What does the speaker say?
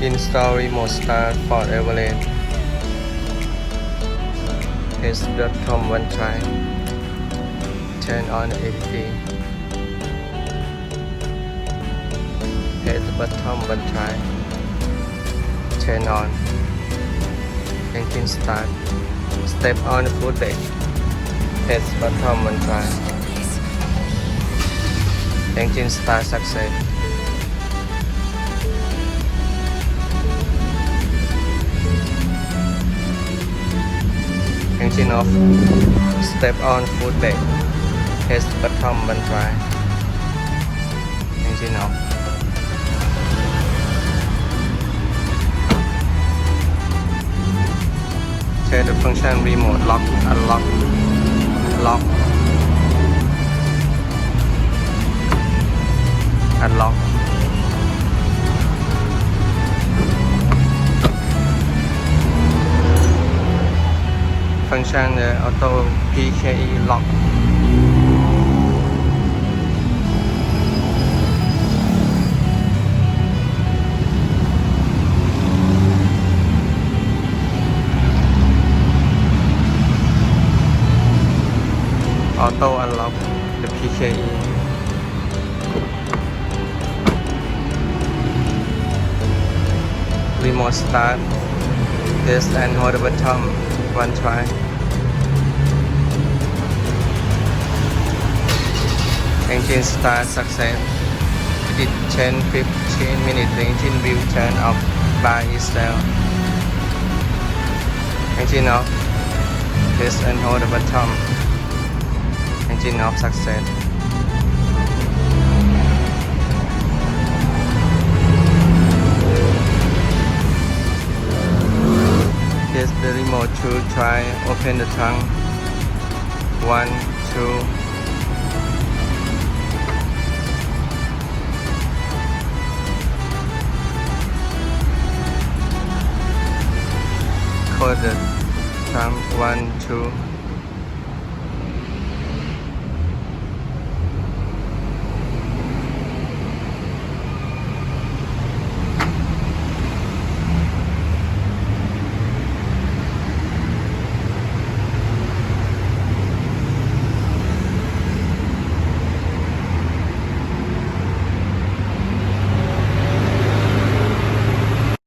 Install remote start for Everland. Test.com one try. Turn on editing. The bottom one try. Turn on. Engine start. Step on the foot brake. Hit the bottom one try. Engine start success. Engine off. step on footbed has bottom one try engine of ใช้ the function remote lock unlock lock ฟังก์ชันออโต้ PKE lock ออโต้อันล็อ the PKE remote start this and hold the button One try. Engine start success. 10 15 minutes, the engine will turn off by itself. Engine off. Test and hold the button. Engine off success. Remote to try open the trunk. One, two. Code the trunk. One, two.